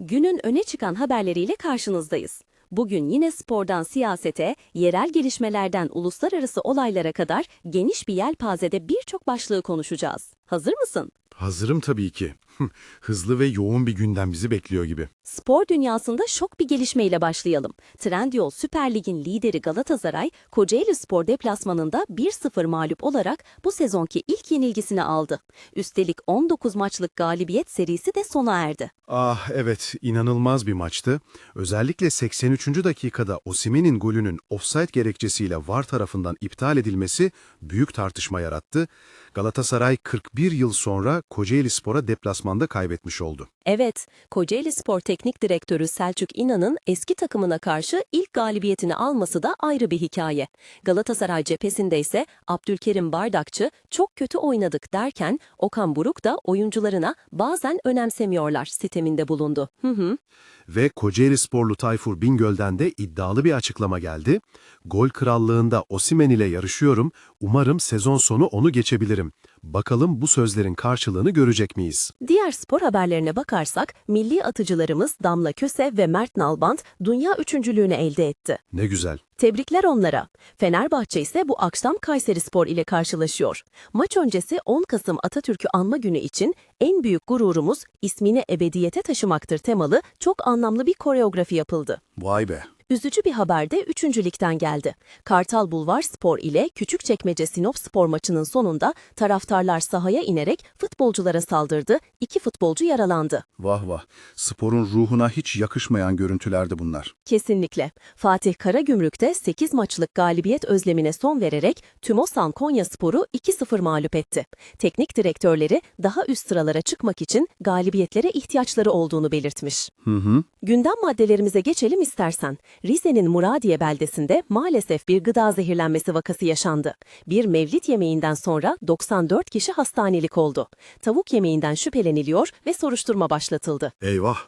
Günün öne çıkan haberleriyle karşınızdayız. Bugün yine spordan siyasete, yerel gelişmelerden uluslararası olaylara kadar geniş bir yelpazede birçok başlığı konuşacağız. Hazır mısın? Hazırım tabii ki. Hızlı ve yoğun bir günden bizi bekliyor gibi. Spor dünyasında şok bir gelişmeyle başlayalım. Trendyol Süper Lig'in lideri Galatasaray, Kocaeli Spor deplasmanında 1-0 mağlup olarak bu sezonki ilk yenilgisini aldı. Üstelik 19 maçlık galibiyet serisi de sona erdi. Ah evet, inanılmaz bir maçtı. Özellikle 83. dakikada Osimhen'in golünün offside gerekçesiyle VAR tarafından iptal edilmesi büyük tartışma yarattı. Galatasaray 41 yıl sonra Kocaeli Spor'a deplasmanda kaybetmiş oldu. Evet, Kocaeli Spor Teknik Direktörü Selçuk İnan'ın eski takımına karşı ilk galibiyetini alması da ayrı bir hikaye. Galatasaray cephesinde ise Abdülkerim Bardakçı çok kötü oynadık derken Okan Buruk da oyuncularına bazen önemsemiyorlar siteminde bulundu. Hı hı. Ve Kocaeli sporlu Tayfur Bingöl'den de iddialı bir açıklama geldi. Gol krallığında Osimhen ile yarışıyorum, umarım sezon sonu onu geçebilirim. Bakalım bu sözlerin karşılığını görecek miyiz? Diğer spor haberlerine bakarsak milli atıcılarımız Damla Köse ve Mert Nalbant dünya üçüncülüğünü elde etti. Ne güzel. Tebrikler onlara. Fenerbahçe ise bu akşam Kayserispor ile karşılaşıyor. Maç öncesi 10 Kasım Atatürk'ü anma günü için en büyük gururumuz ismini ebediyete taşımaktır temalı çok anlamlı bir koreografi yapıldı. Vay be. Üzücü bir haber de 3. ligden geldi. Kartal Bulvar Spor ile Küçükçekmece Sinop Spor maçının sonunda taraftarlar sahaya inerek futbolculara saldırdı, iki futbolcu yaralandı. Vah vah, sporun ruhuna hiç yakışmayan görüntülerdi bunlar. Kesinlikle. Fatih Karagümrük'te 8 maçlık galibiyet özlemine son vererek Tümosan Konyaspor'u 2-0 mağlup etti. Teknik direktörleri daha üst sıralara çıkmak için galibiyetlere ihtiyaçları olduğunu belirtmiş. Hı hı. Gündem maddelerimize geçelim istersen. Rize'nin Muradiye beldesinde maalesef bir gıda zehirlenmesi vakası yaşandı. Bir mevlit yemeğinden sonra 94 kişi hastanelik oldu. Tavuk yemeğinden şüpheleniliyor ve soruşturma başlatıldı. Eyvah,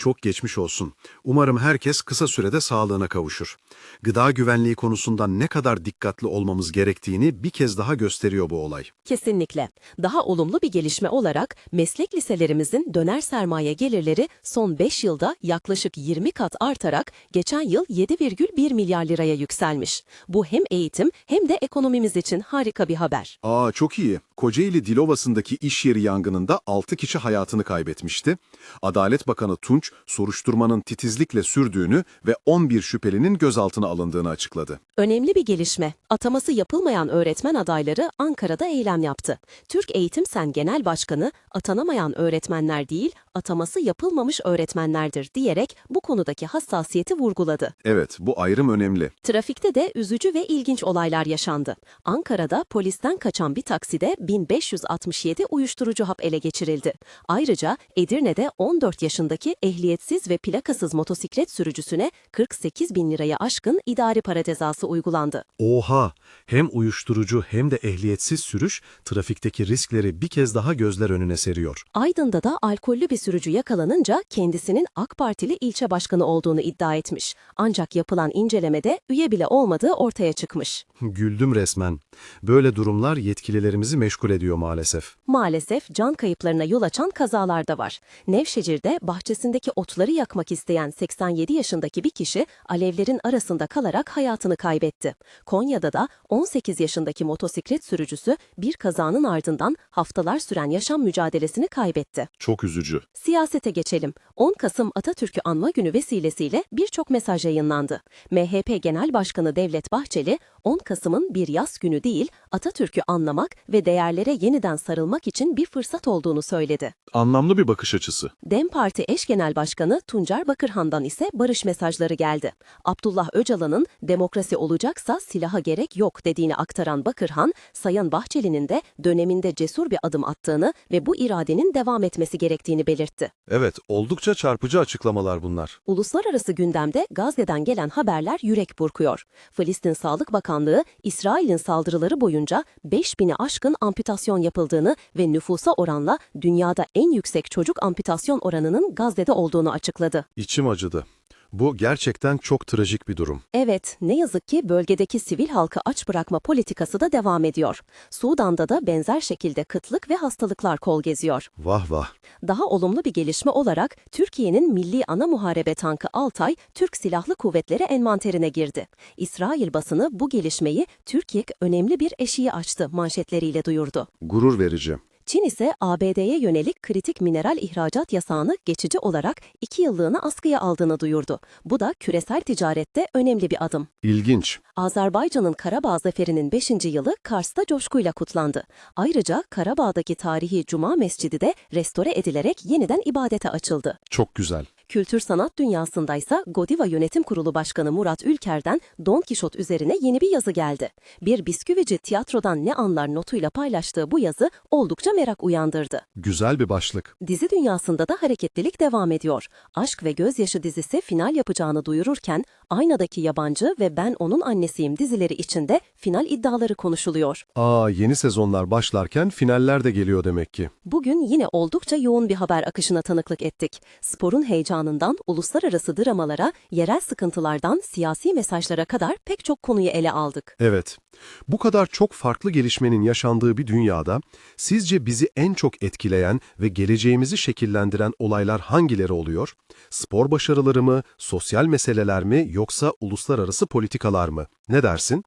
çok geçmiş olsun. Umarım herkes kısa sürede sağlığına kavuşur. Gıda güvenliği konusunda ne kadar dikkatli olmamız gerektiğini bir kez daha gösteriyor bu olay. Kesinlikle. Daha olumlu bir gelişme olarak meslek liselerimizin döner sermaye gelirleri son 5 yılda yaklaşık 20 kat artarak geçen yıl 7,1 milyar liraya yükselmiş. Bu hem eğitim hem de ekonomimiz için harika bir haber. Aa çok iyi. Kocaeli Dilovası'ndaki iş yeri yangınında 6 kişi hayatını kaybetmişti. Adalet Bakanı Tunç, soruşturmanın titizlikle sürdüğünü ve 11 şüphelinin gözaltına alındığını açıkladı. Önemli bir gelişme. Ataması yapılmayan öğretmen adayları Ankara'da eylem yaptı. Türk Eğitim Sen Genel Başkanı atanamayan öğretmenler değil, ataması yapılmamış öğretmenlerdir diyerek bu konudaki hassasiyeti vurguladı. Evet, bu ayrım önemli. Trafikte de üzücü ve ilginç olaylar yaşandı. Ankara'da polisten kaçan bir takside 1567 uyuşturucu hap ele geçirildi. Ayrıca Edirne'de 14 yaşındaki ehliyetsiz ve plakasız motosiklet sürücüsüne 48 bin liraya aşkın idari para cezası uygulandı. Oha! Hem uyuşturucu hem de ehliyetsiz sürüş trafikteki riskleri bir kez daha gözler önüne seriyor. Aydın'da da alkollü bir sürücü yakalanınca kendisinin AK Partili ilçe başkanı olduğunu iddia etmiş. Ancak yapılan incelemede üye bile olmadığı ortaya çıkmış. Güldüm resmen. Böyle durumlar yetkililerimizi meşgul ediyor maalesef. Maalesef can kayıplarına yol açan kazalar da var. Nevşehir'de bahçesindeki otları yakmak isteyen 87 yaşındaki bir kişi alevlerin arasında kalarak hayatını kaybetti. Konya'da da 18 yaşındaki motosiklet sürücüsü bir kazanın ardından haftalar süren yaşam mücadelesini kaybetti. Çok üzücü. Siyasete geçelim. 10 Kasım Atatürk'ü anma günü vesilesiyle birçok mesaj yayınlandı. MHP Genel Başkanı Devlet Bahçeli, 10 Kasım'ın bir yaz günü değil, Atatürk'ü anlamak ve değerlere yeniden sarılmak için bir fırsat olduğunu söyledi. Anlamlı bir bakış açısı. DEM Parti eş genel başkanı Tuncer Bakırhan'dan ise barış mesajları geldi. Abdullah Öcalan'ın demokrasi olacaksa silaha gerek yok dediğini aktaran Bakırhan, Sayın Bahçeli'nin de döneminde cesur bir adım attığını ve bu iradenin devam etmesi gerektiğini belirtti. Evet, oldukça çarpıcı açıklamalar bunlar. Uluslararası gündemde Gazze'den gelen haberler yürek burkuyor. Filistin Sağlık Bakanlığı, İsrail'in saldırıları boyunca 5000'i aşkın amputasyon yapıldığını ve nüfusa oranla dünyada en yüksek çocuk amputasyon oranının Gazze'de olduğunu açıkladı. İçim acıdı. Bu gerçekten çok trajik bir durum. Evet, ne yazık ki bölgedeki sivil halkı aç bırakma politikası da devam ediyor. Sudan'da da benzer şekilde kıtlık ve hastalıklar kol geziyor. Vah vah. Daha olumlu bir gelişme olarak Türkiye'nin milli ana muharebe tankı Altay, Türk Silahlı Kuvvetleri envanterine girdi. İsrail basını bu gelişmeyi Türkiye önemli bir eşiği açtı manşetleriyle duyurdu. Gurur verici. Çin ise ABD'ye yönelik kritik mineral ihracat yasağını geçici olarak iki yıllığına askıya aldığını duyurdu. Bu da küresel ticarette önemli bir adım. İlginç. Azerbaycan'ın Karabağ Zaferi'nin 5. yılı Kars'ta coşkuyla kutlandı. Ayrıca Karabağ'daki tarihi Cuma Mescidi de restore edilerek yeniden ibadete açıldı. Çok güzel. Kültür sanat dünyasındaysa Godiva Yönetim Kurulu Başkanı Murat Ülker'den Don Kişot üzerine yeni bir yazı geldi. Bir bisküvici tiyatrodan ne anlar notuyla paylaştığı bu yazı oldukça merak uyandırdı. Güzel bir başlık. Dizi dünyasında da hareketlilik devam ediyor. Aşk ve Gözyaşı dizisi final yapacağını duyururken, Aynadaki Yabancı ve Ben Onun Annesiyim dizileri içinde final iddiaları konuşuluyor. Aa yeni sezonlar başlarken finaller de geliyor demek ki. Bugün yine oldukça yoğun bir haber akışına tanıklık ettik. Sporun heyecanından uluslararası dramalara, yerel sıkıntılardan siyasi mesajlara kadar pek çok konuyu ele aldık. Evet. Bu kadar çok farklı gelişmenin yaşandığı bir dünyada sizce bizi en çok etkileyen ve geleceğimizi şekillendiren olaylar hangileri oluyor? Spor başarıları mı, sosyal meseleler mi yoksa uluslararası politikalar mı? Ne dersin?